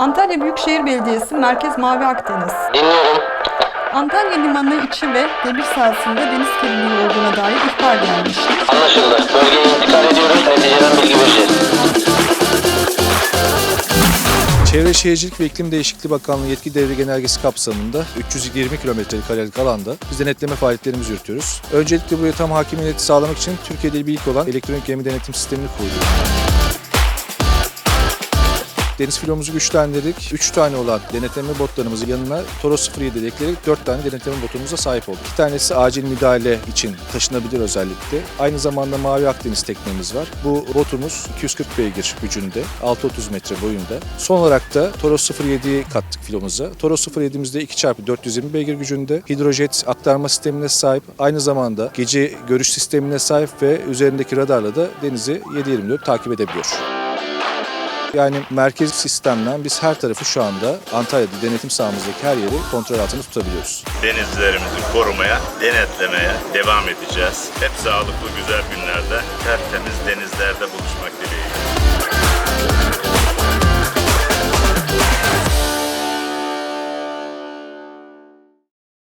Antalya Büyükşehir Belediyesi Merkez Mavi Akdeniz. Dinliyorum. Antalya Limanı içi ve demir sahasında deniz kirliliği olduğuna dair ihbar gelmiştir. Anlaşıldı. Bölgeye intikal ediyoruz. Neticeden bilgi vereceğiz. Çevre Şehircilik ve İklim Değişikliği Bakanlığı yetki devri genelgesi kapsamında 320 kilometrelik karelik alanda biz denetleme faaliyetlerimizi yürütüyoruz. Öncelikle buraya tam hakimiyeti sağlamak için Türkiye'de ilk olan elektronik gemi denetim sistemini kurduk. Deniz filomuzu güçlendirdik. 3 tane olan denetleme botlarımızın yanına Toros 07 ile ekleyerek 4 tane denetleme botumuza sahip olduk. 2 tanesi acil müdahale için taşınabilir özellikle. Aynı zamanda Mavi Akdeniz teknemiz var. Bu botumuz 240 beygir gücünde, 6-30 metre boyunda. Son olarak da Toros 07'yi kattık filomuza. Toros 07'mizde 2x420 beygir gücünde hidrojet aktarma sistemine sahip. Aynı zamanda gece görüş sistemine sahip ve üzerindeki radarla da denizi 7-24 takip edebiliyor. Yani merkezi sistemden biz her tarafı şu anda Antalya'da denetim sahamızdaki her yeri kontrol altında tutabiliyoruz. Denizlerimizi korumaya, denetlemeye devam edeceğiz. Hep sağlıklı güzel günlerde tertemiz denizlerde buluşmak